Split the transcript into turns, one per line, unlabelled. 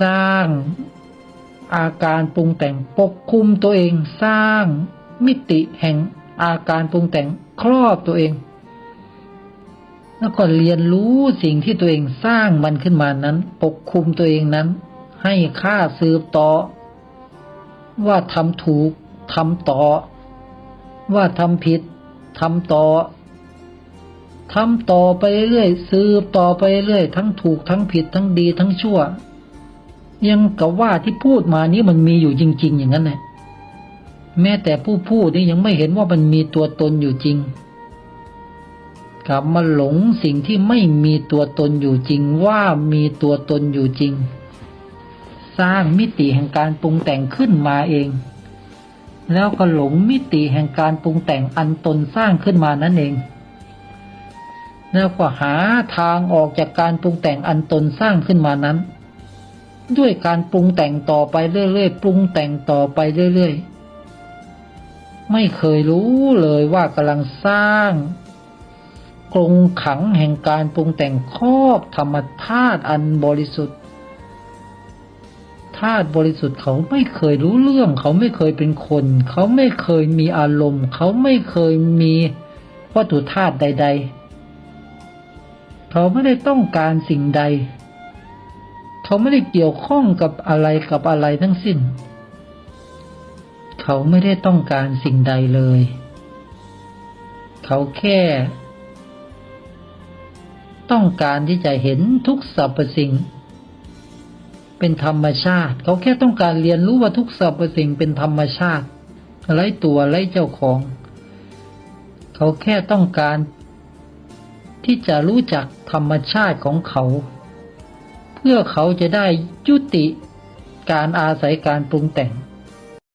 สร้างอาการปรุงแต่งปกคุมตัวเองสร้างมิติแห่งอาการปรุงแต่งครอบตัวเอง แล้วก็เรียนรู้สิ่งที่ตัวเองสร้างมันขึ้นมานั้น ปกคุมตัวเองนั้น ให้ค่าสืบต่อ ว่าทำถูกทำต่อ ว่าทำผิดทำต่อทำต่อไปเรื่อยสืบต่อไปเรื่อยทั้งถูกทั้งผิดทั้งดีทั้งชั่ว ยังกับว่าที่พูดมานี้มันมีอยู่จริง ๆ อย่างนั้นแหละแม้แต่ผู้พูดนี่ยังไม่เห็นว่ามันมีตัวตนอยู่จริง กลับมาหลงสิ่งที่ไม่มีตัวตนอยู่จริงว่ามีตัวตนอยู่จริง สร้างมิติแห่งการปรุงแต่งขึ้นมาเอง แล้วก็หลงมิติแห่งการปรุงแต่งอันตนสร้างขึ้นมานั่นเองแล้วก็หาทางออกจากการปรุงแต่งอันตนสร้างขึ้นมานั้น ด้วยการปรุงแต่งต่อไปเรื่อยๆ ปรุงแต่งต่อไปเรื่อยๆ ไม่เคยรู้เลยว่ากำลังสร้างกรงขังแห่งการปรุงแต่งครอบธรรมธาตุอันบริสุทธิ์ธาตุบริสุทธิ์เขาไม่เคยรู้เรื่อง เขาไม่เคยเป็นคน เขาไม่เคยมีอารมณ์ เขาไม่เคยมีวัตถุธาตุใด ๆ เขาไม่ได้ต้องการสิ่งใด เขาไม่ได้เกี่ยวข้องกับอะไรกับอะไรทั้งสิ้น เขาไม่ได้ต้องการสิ่งใดเลย เขาแค่ ต้องการที่จะเห็นทุกสรรพสิ่ง เป็นธรรมชาติ เขาแค่ต้องการเรียนรู้ว่าทุกสรรพสิ่งเป็นธรรมชาติไร้ตัวไร้เจ้าของ เขาแค่ต้องการที่จะรู้จักธรรมชาติของเขา เพื่อเขาจะได้ยุติการอาศัยการปรุงแต่ง